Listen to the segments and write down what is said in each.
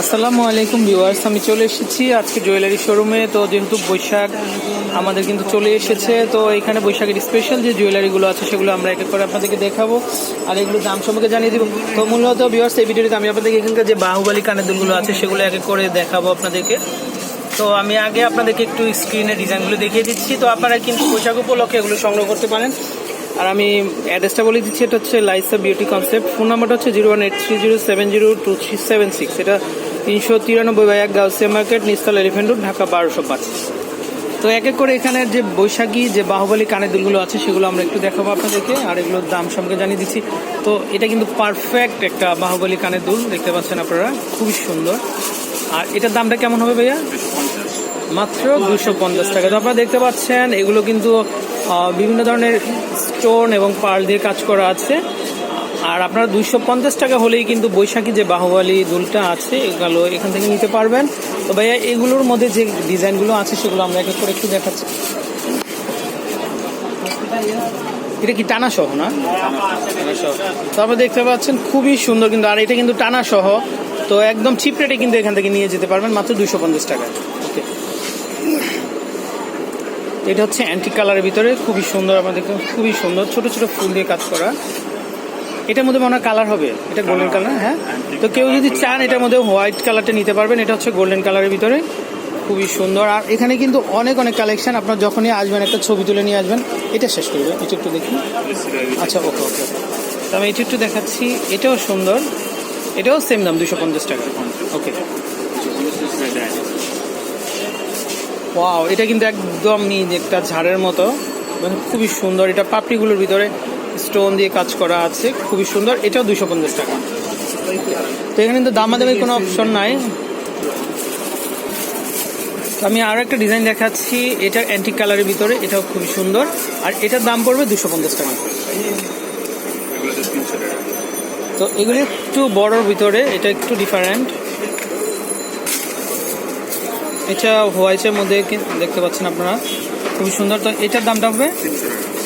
আসসালামু আলাইকুম ভিউয়ার্স, আমি চলে এসেছি আজকে জুয়েলারি শোরুমে। তো যেহেতু বৈশাখ আমাদের কিন্তু চলে এসেছে, তো এখানে বৈশাখের স্পেশাল যে জুয়েলারিগুলো আছে সেগুলো আমরা এক এক করে আপনাদেরকে দেখাবো। আর এগুলো দাম সম্পর্কে জানিয়ে দিব। তো মূলত ভিউয়ার্স, এই ভিডিওতে আমি আপনাদেরকে এখানকার যে বাহুবালি কানের দুলগুলো আছে সেগুলো এক এক করে দেখাবো আপনাদেরকে। তো আমি আগে আপনাদেরকে একটু স্ক্রিনে ডিজাইনগুলো দেখিয়ে দিচ্ছি। তো আপনারা কিন্তু বৈশাখ উপলক্ষে এগুলো সংগ্রহ করতে পারেন। আর আমি অ্যাড্রেসটা বলে দিচ্ছি, এটা হচ্ছে লাইসা বিউটি কনসেপ্ট। ফোন নাম্বারটা হচ্ছে zero one eight three zero seven zero two three seven six. এটা তিনশো তিরানব্বই বাই এক গাউসিয়া মার্কেট, নিস্তল এলিফেন্ট রোড, ঢাকা বারোশো পাঁচ। তো এক এক করে এখানের যে বৈশাখী, যে বাহুবলী কানের দুলগুলো আছে, সেগুলো আমরা একটু দেখাবো আপনাদেরকে, আর এগুলোর দাম সম্পর্কে জানিয়ে দিচ্ছি। তো এটা কিন্তু পারফেক্ট একটা বাহুবলী কানের দুল, দেখতে পাচ্ছেন আপনারা, খুবই সুন্দর। আর এটার দামটা কেমন হবে ভাইয়া? মাত্র দুশো পঞ্চাশ টাকা। তো আপনারা দেখতে পাচ্ছেন, এগুলো কিন্তু বিভিন্ন ধরনের স্টোন এবং পার্ল দিয়ে কাজ করা আছে। আর আপনারা দুইশো পঞ্চাশ টাকা হলেই কিন্তু বৈশাখী যে বাহুবালি দুলটা আছে, এগুলো এখান থেকে নিতে পারবেন। তো ভাইয়া, এগুলোর মধ্যে যে ডিজাইনগুলো আছে, সেগুলো আমরা এক করে একটু দেখাচ্ছি। এটা কি টানা সহ না সহ দেখতে পাচ্ছেন, খুবই সুন্দর কিন্তু, আর এটা কিন্তু টানা সহ তো একদম চিপ রেটে কিন্তু এখান থেকে নিয়ে যেতে পারবেন মাত্র দুইশো পঞ্চাশ টাকা ওকে। এটা হচ্ছে অ্যান্টি কালারের ভিতরে খুবই সুন্দর আমাদের খুবই সুন্দর। ছোট ছোট ফুল দিয়ে কাজ করা। এটার মধ্যে মনে কালার হবে। এটা গোল্ডেন কালার হ্যাঁ? তো কেউ যদি চান এটার মধ্যে হোয়াইট কালারটা নিতে পারবেন এটা হচ্ছে গোল্ডেন কালারের ভিতরে। খুবই সুন্দর। আর এখানে কিন্তু অনেক অনেক কালেকশন আপনার যখনই আসবেন একটা ছবি তুলে নিয়ে আসবেন এটা শেষ করবে এটা একটু দেখি। আচ্ছা ওকে ওকে তো আমি এটা একটু দেখাচ্ছি। এটাও সুন্দর। এটাও সেম দাম দুশো পঞ্চাশ টাকা। ওকে। ওয়াও এটা কিন্তু একদম একদমই একটা ঝাড়ের মতো। মানে খুবই সুন্দর। এটা পাপড়িগুলোর ভিতরে স্টোন দিয়ে কাজ করা আছে। খুবই সুন্দর। এটাও দুশো পঞ্চাশ টাকা। তো এখানে কিন্তু দামাদামি কোনো অপশন নাই। আমি আরও একটা ডিজাইন দেখাচ্ছি। এটা অ্যান্টিক কালারের ভিতরে। এটাও খুবই সুন্দর। আর এটার দাম পড়বে দুশো পঞ্চাশ টাকা। তো এগুলি একটু বড়র ভিতরে। এটা একটু ডিফারেন্ট এটা হোয়াইটের মধ্যে দেখতে পাচ্ছেন আপনারা? খুবই সুন্দর। তো এটার দামটা হবে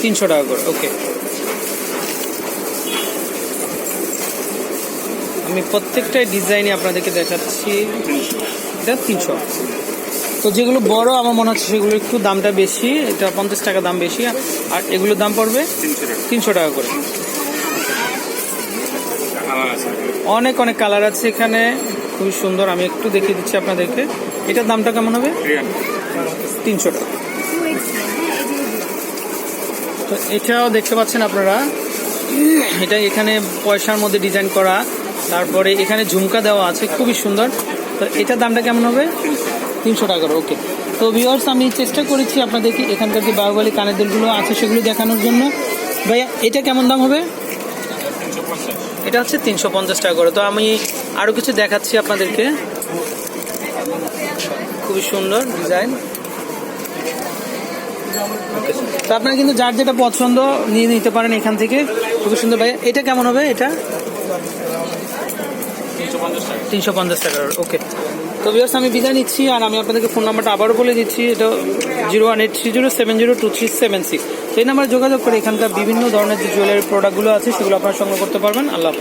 তিনশো টাকা করে। ওকে। আমি প্রত্যেকটাই ডিজাইনই আপনাদেরকে দেখাচ্ছি। এটা তিনশো। তো যেগুলো বড়, আমার মনে হচ্ছে সেগুলো একটু দামটা বেশি। এটা পঞ্চাশ টাকা দাম বেশি। আর এগুলোর দাম পড়বে তিনশো টাকা করে। অনেক অনেক কালার আছে এখানে। খুবই সুন্দর। আমি একটু দেখিয়ে দিচ্ছি আপনাদেরকে। এটার দামটা কেমন হবে? তিনশো টাকা। তো এটাও দেখতে পাচ্ছেন আপনারা। এটা এখানে পয়সার মধ্যে ডিজাইন করা। তারপরে এখানে ঝুমকা দেওয়া আছে। খুবই সুন্দর। তো এটার দামটা কেমন হবে? তিনশো টাকা করে। ওকে। তো ভিওর্স আমি চেষ্টা করেছি আপনাদেরকে এখানকার যে বাহুবালি কানের দুলগুলো আছে সেগুলো দেখানোর জন্য। ভাইয়া এটা কেমন দাম হবে? এটা হচ্ছে তিনশো পঞ্চাশ টাকা করে। তো আমি আরও কিছু দেখাচ্ছি আপনাদেরকে। খুবই সুন্দর ডিজাইন। তো আপনারা কিন্তু যার যেটা পছন্দ নিয়ে নিতে পারেন এখান থেকে। খুবই সুন্দর ভাই, এটা কেমন হবে এটা? তিনশো পঞ্চাশ টাকা। ওকে। তো বিয়ার্স আমি বিদায় নিচ্ছি আর আমি আপনাদেরকে ফোন নাম্বারটা আবারও বলে দিচ্ছি। এটা zero one eight three zero seven zero two three seven six এই নাম্বারে যোগাযোগ করে এখানকার বিভিন্ন ধরনের যে জুয়েলারি প্রোডাক্টগুলো আছে, সেগুলো আপনারা সংগ্রহ করতে পারবেন। আল্লাহ হাফিজ।